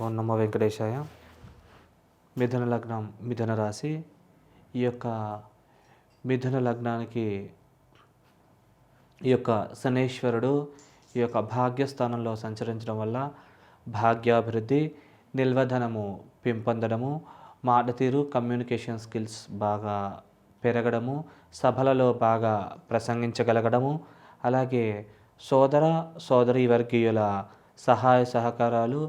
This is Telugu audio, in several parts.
ఓం నమో వెంకటేశాయ. మిథున లగ్నం మిథున రాశి. ఈ యొక్క మిథున లగ్నానికి ఈ యొక్క శనేశ్వరుడు ఈ యొక్క భాగ్యస్థానంలో సంచరించడం వల్ల భాగ్యాభివృద్ధి నిల్వధనము పెంపొందడము మాట తీరు కమ్యూనికేషన్ స్కిల్స్ బాగా పెరగడము సభలలో బాగా ప్రసంగించగలగడము అలాగే సోదర సోదరి వర్గీయుల సహాయ సహకారాలు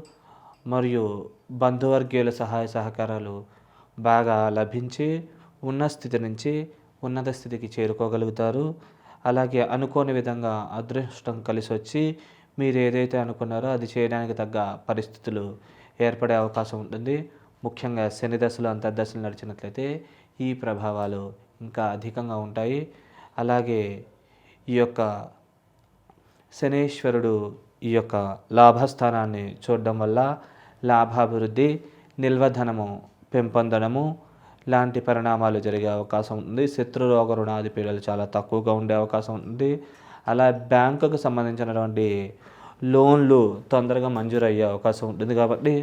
మరియు బంధువర్గీయుల సహాయ సహకారాలు బాగా లభించి ఉన్న స్థితి నుంచి ఉన్నత స్థితికి చేరుకోగలుగుతారు. అలాగే అనుకోని విధంగా అదృష్టం కలిసి వచ్చి మీరు ఏదైతే అనుకున్నారో అది చేయడానికి తగ్గ పరిస్థితులు ఏర్పడే అవకాశం ఉంటుంది. ముఖ్యంగా శని దశలు అంతర్దశలు నడిచినట్లయితే ఈ ప్రభావాలు ఇంకా అధికంగా ఉంటాయి. అలాగే ఈ యొక్క శనేశ్వరుడు ఈ యొక్క లాభస్థానాన్ని చూడడం వల్ల లాభాభివృద్ధి నిల్వధనము పెంపొందడము లాంటి పరిణామాలు జరిగే అవకాశం ఉంది శత్రు రోగ రుణాది పీడలు చాలా తక్కువగా ఉండే అవకాశం ఉంది అలా బ్యాంకుకు సంబంధించినటువంటి లోన్లు తొందరగా మంజూరు అయ్యే అవకాశం ఉంటుంది కాబట్టి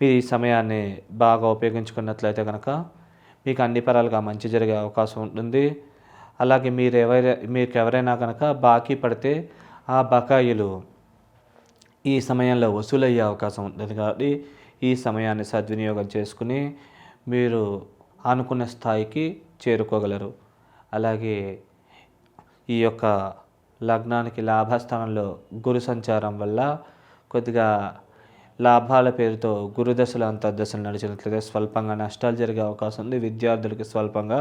మీరు ఈ సమయాన్ని బాగా ఉపయోగించుకున్నట్లయితే కనుక మీకు అన్ని పరాలుగా మంచి జరిగే అవకాశం ఉంటుంది. అలాగే మీరు ఎవరైనా మీకు ఎవరైనా కనుక బాకీ పడితే ఆ బకాయిలు ఈ సమయంలో వసూలయ్యే అవకాశం ఉంటుంది కాబట్టి ఈ సమయాన్ని సద్వినియోగం చేసుకుని మీరు అనుకున్న స్థాయికి చేరుకోగలరు. అలాగే ఈ యొక్క లగ్నానికి లాభస్థానంలో గురు సంచారం వల్ల కొద్దిగా లాభాల పేరుతో గురుదశలు అంతర్దశలు నడిచినట్లయితే స్వల్పంగా నష్టాలు జరిగే అవకాశం ఉంది. విద్యార్థులకి స్వల్పంగా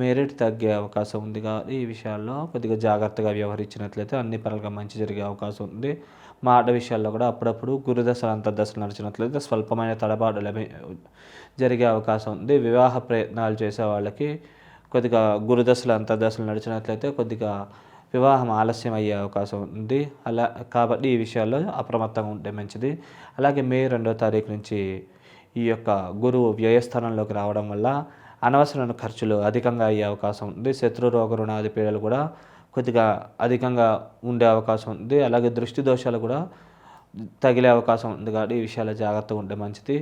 మెరిట్ తగ్గే అవకాశం ఉంది. కాబట్టి ఈ విషయాల్లో కొద్దిగా జాగ్రత్తగా వ్యవహరించినట్లయితే అన్ని పరంగా మంచి జరిగే అవకాశం ఉంది. మా ఆట విషయాల్లో కూడా అప్పుడప్పుడు గురుదశలు అంతర్దశలు నడిచినట్లయితే స్వల్పమైన తడబాటు లభి జరిగే అవకాశం ఉంది. వివాహ ప్రయత్నాలు చేసే వాళ్ళకి కొద్దిగా గురుదశలు అంతర్దశలు నడిచినట్లయితే కొద్దిగా వివాహం ఆలస్యం అయ్యే అవకాశం ఉంది. అలా కాబట్టి ఈ విషయాల్లో అప్రమత్తంగా ఉంటే మంచిది. అలాగే మే రెండో తారీఖు నుంచి ఈ యొక్క గురువు వ్యయస్థానంలోకి రావడం వల్ల అనవసరమైన ఖర్చులు అధికంగా అయ్యే అవకాశం ఉంది. శత్రు రోగ రుణాది పీడలు కూడా కొద్దిగా అధికంగా ఉండే అవకాశం ఉంది. అలాగే దృష్టి దోషాలు కూడా తగిలే అవకాశం ఉంది కాబట్టి ఈ విషయాల్లో జాగ్రత్తగా ఉంటే మంచిది.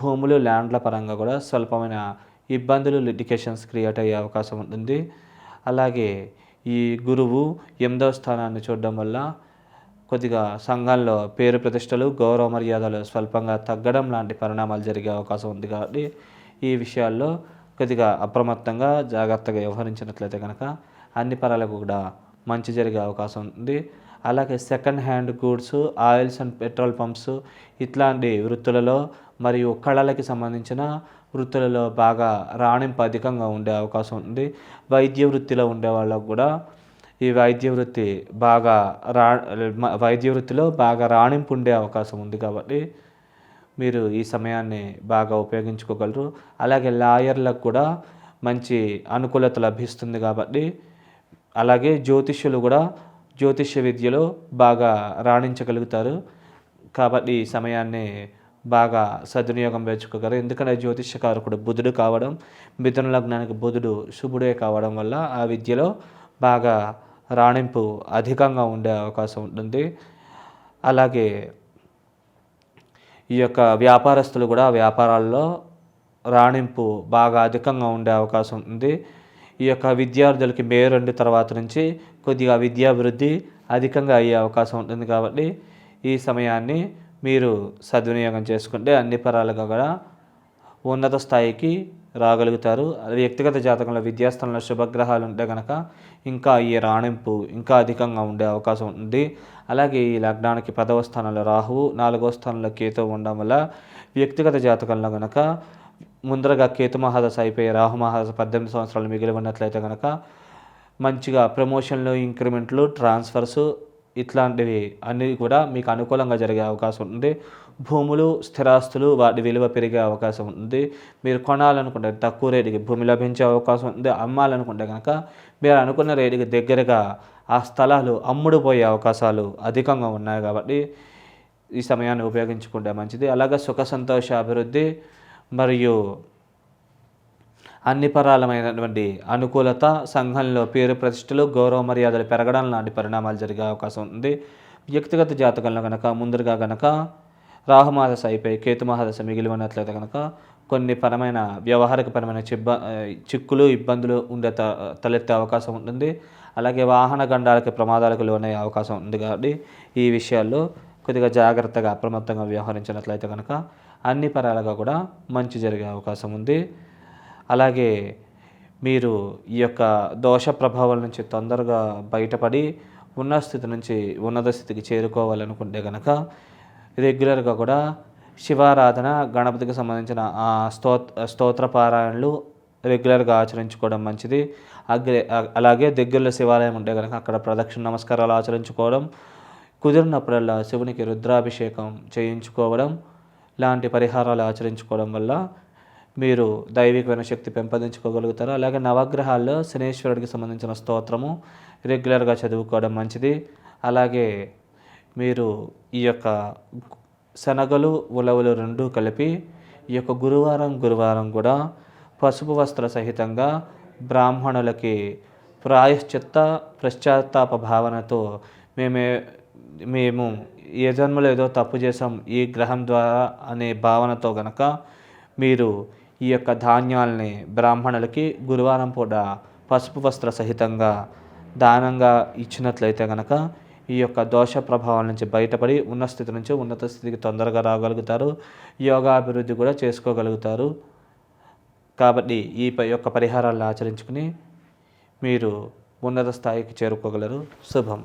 భూములు ల్యాండ్ల పరంగా కూడా స్వల్పమైన ఇబ్బందులు లిటికేషన్స్ క్రియేట్ అయ్యే అవకాశం ఉంటుంది. అలాగే ఈ గురువు ఎనిమిదవ స్థానాన్ని చూడడం వల్ల కొద్దిగా సంఘంలో పేరు ప్రతిష్టలు గౌరవ మర్యాదలు స్వల్పంగా తగ్గడం లాంటి పరిణామాలు జరిగే అవకాశం ఉంది కాబట్టి ఈ విషయాల్లో కొద్దిగా అప్రమత్తంగా జాగ్రత్తగా వ్యవహరించినట్లయితే కనుక అన్ని పరాలకు కూడా మంచి జరిగే అవకాశం ఉంది. అలాగే second hand goods oils and petrol pumps ఇట్లాంటి వృత్తులలో మరియు కళలకి సంబంధించిన వృత్తులలో బాగా రాణింపు అధికంగా ఉండే అవకాశం ఉంది. వైద్య వృత్తిలో ఉండే వాళ్ళకు కూడా ఈ వైద్య వృత్తి బాగా రా వైద్య వృత్తిలో బాగా రాణింపు ఉండే అవకాశం ఉంది కాబట్టి మీరు ఈ సమయాన్ని బాగా ఉపయోగించుకోగలరు. అలాగే లాయర్లకు కూడా మంచి అనుకూలత లభిస్తుంది కాబట్టి అలాగే జ్యోతిష్యులు కూడా జ్యోతిష్య విద్యలో బాగా రాణించగలుగుతారు. కాబట్టి ఈ సమయాన్ని బాగా సద్వినియోగం పెంచుకోగలరు ఎందుకంటే జ్యోతిష్యకారకుడు బుధుడు కావడం మిథున లగ్నానికి బుధుడు శుభుడే కావడం వల్ల ఆ విద్యలో బాగా రాణింపు అధికంగా ఉండే అవకాశం ఉంటుంది. అలాగే ఈ యొక్క వ్యాపారస్తులు కూడా వ్యాపారాల్లో రాణింపు బాగా అధికంగా ఉండే అవకాశం ఉంది. ఈ యొక్క విద్యార్థులకి మే రెండు తర్వాత నుంచి కొద్దిగా విద్యాభివృద్ధి అధికంగా అయ్యే అవకాశం ఉంటుంది కాబట్టి ఈ సమయాన్ని మీరు సద్వినియోగం చేసుకుంటే అన్ని పరాలుగా కూడా ఉన్నత స్థాయికి రాగలుగుతారు. వ్యక్తిగత జాతకంలో విద్యాస్థానంలో శుభగ్రహాలు ఉంటే కనుక ఇంకా ఈ రాణింపు ఇంకా అధికంగా ఉండే అవకాశం ఉంది అలాగే ఈ లగ్నానికి పదవ స్థానంలో రాహువు నాలుగవ స్థానంలో కేతు ఉండడం వల్ల వ్యక్తిగత జాతకంలో కనుక ముందరగా కేతు మహాదశ అయిపోయి రాహు మహాదశ పద్దెనిమిది సంవత్సరాలు మిగిలి ఉన్నట్లయితే కనుక మంచిగా ప్రమోషన్లు ఇంక్రిమెంట్లు ట్రాన్స్ఫర్స్ ఇట్లాంటివి అన్నీ కూడా మీకు అనుకూలంగా జరిగే అవకాశం ఉంది భూములు స్థిరాస్తులు వాటి విలువ పెరిగే అవకాశం ఉంది మీరు కొనాలనుకుంటే తక్కువ రేటుకి భూమి లభించే అవకాశం ఉంది. అమ్మాలనుకుంటే కనుక మీరు అనుకున్న రేటుకి దగ్గరగా ఆ స్థలాలు అమ్ముడుపోయే అవకాశాలు అధికంగా ఉన్నాయి కాబట్టి ఈ సమయాన్ని ఉపయోగించుకుంటే మంచిది. అలాగే సుఖ సంతోష అభివృద్ధి మరియు అన్ని పరాలమైనటువంటి అనుకూలత సంఘంలో పేరు ప్రతిష్టలు గౌరవ మర్యాదలు పెరగడం లాంటి పరిణామాలు జరిగే అవకాశం ఉంది. వ్యక్తిగత జాతకంలో కనుక ముందుగా కనుక రాహుమహాదశ అయిపోయి కేతుమహాదశ మిగిలి ఉన్నట్లయితే కనుక కొన్ని పరమైన వ్యవహారిక పరమైన చిబ్బ చిక్కులు ఇబ్బందులు ఉండే త తలెత్తే అవకాశం ఉంటుంది. అలాగే వాహన గండాలకి ప్రమాదాలకు లోనయ్యే అవకాశం ఉంది కాబట్టి ఈ విషయాల్లో కొద్దిగా జాగ్రత్తగా అప్రమత్తంగా వ్యవహరించినట్లయితే కనుక అన్ని పరాలుగా కూడా మంచి జరిగే అవకాశం ఉంది. అలాగే మీరు ఈ యొక్క దోష ప్రభావాల నుంచి తొందరగా బయటపడి ఉన్న స్థితి నుంచి ఉన్నత స్థితికి చేరుకోవాలనుకుంటే కనుక రెగ్యులర్గా కూడా శివారాధన గణపతికి సంబంధించిన ఆ స్తోత్ స్తోత్ర పారాయణలు రెగ్యులర్గా ఆచరించుకోవడం మంచిది. అగ్రే అలాగే దగ్గరలో శివాలయం ఉంటే కనుక అక్కడ ప్రదక్షిణ నమస్కారాలు ఆచరించుకోవడం కుదిరినప్పుడల్లా శివునికి రుద్రాభిషేకం చేయించుకోవడం లాంటి పరిహారాలు ఆచరించుకోవడం వల్ల మీరు దైవికమైన శక్తి పెంపొందించుకోగలుగుతారు? అలాగే నవగ్రహాల్లో శనేశ్వరుడికి సంబంధించిన స్తోత్రము రెగ్యులర్గా చదువుకోవడం మంచిది. అలాగే మీరు ఈ యొక్క శనగలు ఉలవలు రెండూ కలిపి ఈ యొక్క గురువారం గురువారం కూడా పసుపు వస్త్ర సహితంగా బ్రాహ్మణులకి ప్రాయశ్చిత్త పశ్చాత్తాప భావనతో మేమే మేము ఏ జన్మలో ఏదో తప్పు చేసాం ఈ గ్రహం ద్వారా అనే భావనతో గనక మీరు ఈ యొక్క ధాన్యాల్ని బ్రాహ్మణులకి గురువారం పూట పసుపు వస్త్ర సహితంగా దానంగా ఇచ్చినట్లయితే గనక ఈ యొక్క దోష ప్రభావం నుంచి బయటపడి ఉన్న స్థితి నుంచి ఉన్నత స్థితికి తొందరగా రాగలుగుతారు. యోగాభివృద్ధి కూడా చేసుకోగలుగుతారు. కాబట్టి ఈ యొక్క పరిహారాలను ఆచరించుకుని మీరు ఉన్నత స్థాయికి చేరుకోగలరు. శుభం.